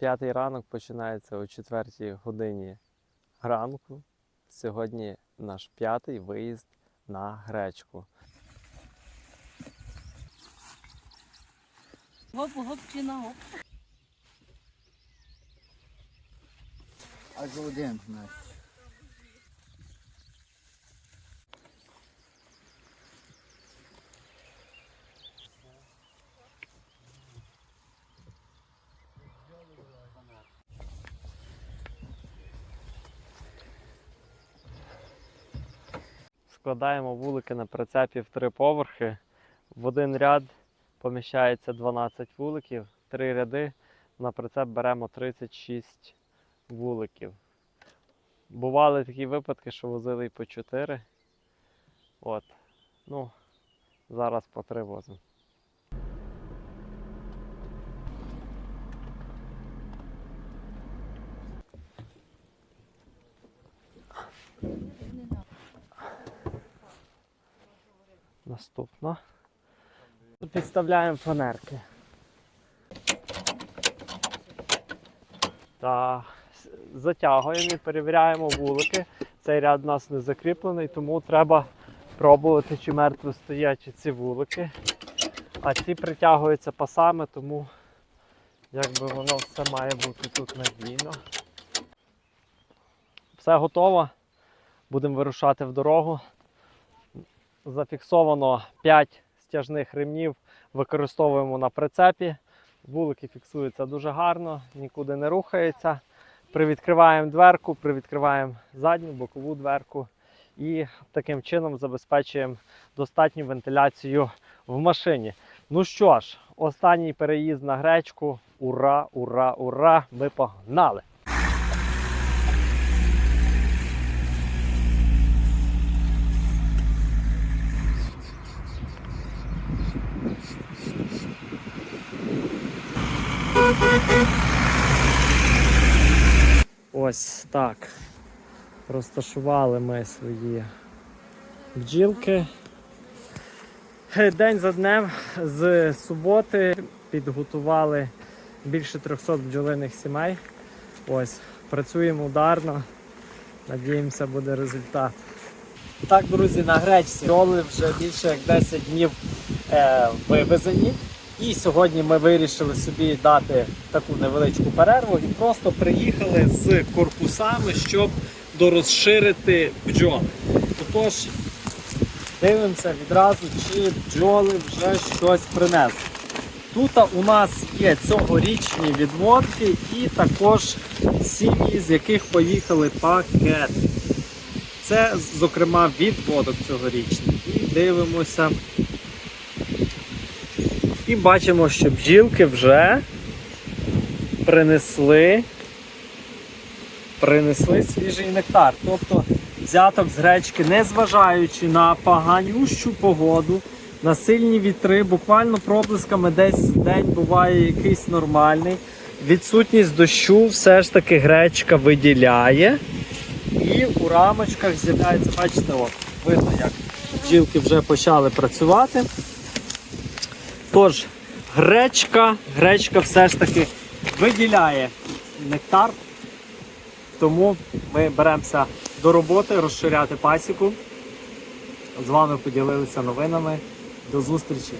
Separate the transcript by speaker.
Speaker 1: П'ятий ранок починається о 4 годині ранку. Сьогодні наш п'ятий виїзд на гречку.
Speaker 2: Гоп, гоп чи на гоп.
Speaker 3: Аж один наш.
Speaker 1: Складаємо вулики на прицепі в три поверхи. В один ряд поміщається 12 вуликів, три ряди. На прицеп беремо 36 вуликів. Бували такі випадки, що возили і по 4. От. Ну, зараз по 3 возимо. Наступно. Підставляємо фанерки. Та затягуємо і перевіряємо вулики. Цей ряд у нас не закріплений, тому треба пробувати, чи мертво стоять ці вулики. А ці притягуються пасами, тому якби воно все має бути тут надійно. Все готово. Будемо вирушати в дорогу. Зафіксовано 5 стяжних ремнів, використовуємо на прицепі. Вулики фіксуються дуже гарно, нікуди не рухається. Привідкриваємо дверку, привідкриваємо задню бокову дверку і таким чином забезпечуємо достатню вентиляцію в машині. Ну що ж, останній переїзд на гречку. Ура, ура, ура! Ми погнали! Ось так. Розташували ми свої бджілки. День за днем з суботи підготували більше 300 бджолиних сімей. Ось, працюємо ударно. Надіємося, буде результат. Так, друзі, на гречці роли вже більше як 10 днів е, вивезені. І сьогодні ми вирішили собі дати таку невеличку перерву і просто приїхали з корпусами, щоб дорозширити бджоли. Тож дивимося відразу, чи бджоли вже щось принесли. Тут у нас є цьогорічні відводки і також сім'ї, з яких поїхали пакети. Це, зокрема, відводок цьогорічний. І дивимося. І бачимо, що бджілки вже принесли, принесли свіжий нектар. Тобто взяток з гречки, незважаючи на поганющу погоду, на сильні вітри, буквально проблисками десь день буває якийсь нормальний. Відсутність дощу все ж таки гречка виділяє. І у рамочках з'являється, бачите, от, видно, як бджілки вже почали працювати. Тож, гречка, гречка все ж таки виділяє нектар. Тому ми беремося до роботи розширяти пасіку. З вами поділилися новинами. До зустрічі!